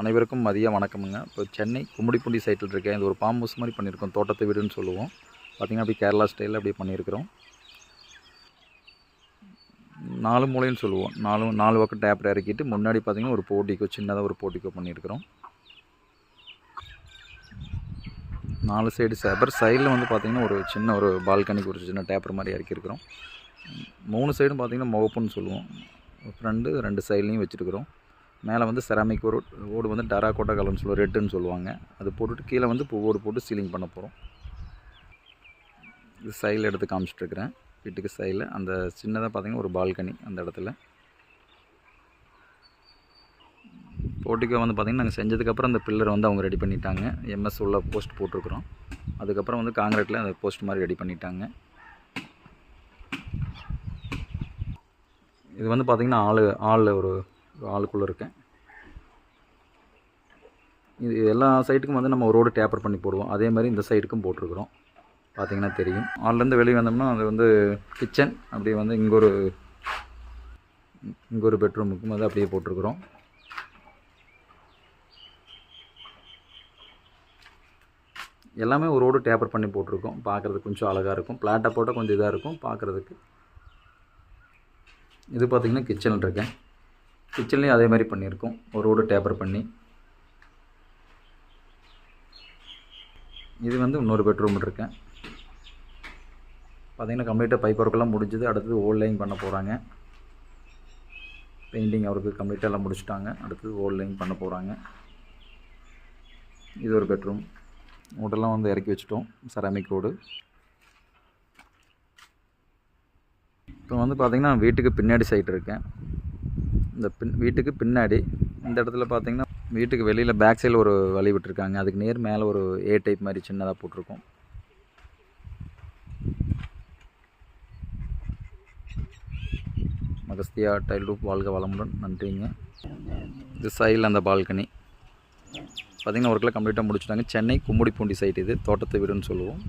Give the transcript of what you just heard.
அனைவருக்கும் மதிய வணக்கமுங்க. இப்போ சென்னை கும்மிடிப்பூண்டி சைட்டில் இருக்கேன். இது ஒரு பாம் ஹவுஸ் மாதிரி பண்ணியிருக்கோம். தோட்டத்து வீடுன்னு சொல்லுவோம். பார்த்திங்கன்னா அப்படியே கேரளா ஸ்டைலில் அப்படியே பண்ணியிருக்கிறோம். நாலு மூலைன்னு சொல்லுவோம். நாலு நாலு பக்கம் டேப் இறக்கிட்டு முன்னாடி பார்த்திங்கன்னா ஒரு போட்டிக்கோ சின்னதாக ஒரு போட்டிக்கோ பண்ணியிருக்கிறோம். நாலு சைடு சேப்பர் சைடில் வந்து பார்த்திங்கன்னா ஒரு சின்ன ஒரு பால்கனிக்கு ஒரு சின்ன டேப்பர் மாதிரி இறக்கியிருக்கிறோம். மூணு சைடும் பார்த்திங்கன்னா முகப்புன்னு சொல்லுவோம். ஃப்ரெண்டு ரெண்டு சைட்லேயும் வச்சுருக்கிறோம். மேலே வந்து செராமிக் ஒரு ஓடு வந்து டெராகோட்டா கலர்னு சொல்லுவோம் ரெட்டுன்னு சொல்லுவாங்க. அது போட்டுட்டு கீழே வந்து பூவோடு போட்டு சீலிங் பண்ண போகிறோம் இது சைடில் எடுத்து காமிச்சிட்ருக்கிறேன் வீட்டுக்கு சைடில் அந்த சின்னதாக பார்த்தீங்கன்னா ஒரு பால்கனி அந்த இடத்துல. போட்டிக்கோ வந்து பார்த்திங்கன்னா நாங்கள் செஞ்சதுக்கப்புறம் அந்த பில்லர் வந்து அவங்க ரெடி பண்ணிட்டாங்க. எம்எஸ் உள்ள போஸ்ட் போட்டிருக்கிறோம். அதுக்கப்புறம் வந்து காங்கிரீட்டில் அந்த போஸ்ட் மாதிரி ரெடி பண்ணிட்டாங்க. இது வந்து பார்த்திங்கன்னா ஆள் ஆள் ஒரு ஆளுக்குள்ளே இருக்கேன் இது எல்லா சைட்டுக்கும் வந்து நம்ம ஒரு ரோடு டேப்பர் பண்ணி போடுவோம். அதே மாதிரி இந்த சைடுக்கும் போட்டிருக்கிறோம். பார்த்திங்கன்னா தெரியும். ஆள்லேருந்து வெளியே வந்தோம்னா அது வந்து கிச்சன் அப்படியே வந்து இங்கே ஒரு இங்கே ஒரு பெட்ரூமுக்கும் வந்து அப்படியே போட்டிருக்கிறோம். எல்லாமே ஒரு ரோடு டேப்பர் பண்ணி போட்டிருக்கோம். பார்க்குறதுக்கு கொஞ்சம் அழகாக இருக்கும். பிளாட்டை போட்டால் கொஞ்சம் இதாக இருக்கும். பார்க்குறதுக்கு இது பார்த்திங்கன்னா கிச்சன் இருக்கேன். கிச்சன்லேயும் அதே மாதிரி பண்ணியிருக்கோம். ஒரு ரோடு டேப்பர் பண்ணி. இது வந்து இன்னொரு பெட்ரூம் இருக்கேன் பார்த்தீங்கன்னா கம்ப்ளீட்டாக பைப் ஒர்க்கெல்லாம் முடிஞ்சது. அடுத்தது ஓல் லைன் பண்ண போகிறாங்க பெயிண்டிங் அவருக்கு கம்ப்ளீட்டாக எல்லாம் முடிச்சிட்டாங்க. அடுத்தது ஓல் லைன் பண்ண போகிறாங்க இது ஒரு பெட்ரூம். ஓடெல்லாம் வந்து இறக்கி வச்சுட்டோம். செராமிக் ரோடு இப்போ வந்து பார்த்திங்கன்னா வீட்டுக்கு பின்னாடி சைட் இருக்கேன். இந்த பின் வீட்டுக்கு பின்னாடி இந்த இடத்துல பார்த்தீங்கன்னா வீட்டுக்கு வெளியில் பேக் சைடில் ஒரு வழி விட்டுருக்காங்க. அதுக்கு நேர் மேலே ஒரு ஏ டைப் மாதிரி சின்னதாக போட்டிருக்கோம். மகஸ்தியா டைல் ரூப் வாழ்க வளமுடன். நன்றிங்க. இது சைடில் அந்த பால்கனி பார்த்திங்கன்னா ஒர்க்கில் கம்ப்ளீட்டாக முடிச்சுட்டாங்க. சென்னை கும்முடிப்பூண்டி சைட் இது. தோட்டத்து வீடுன்னு சொல்லுவோம்.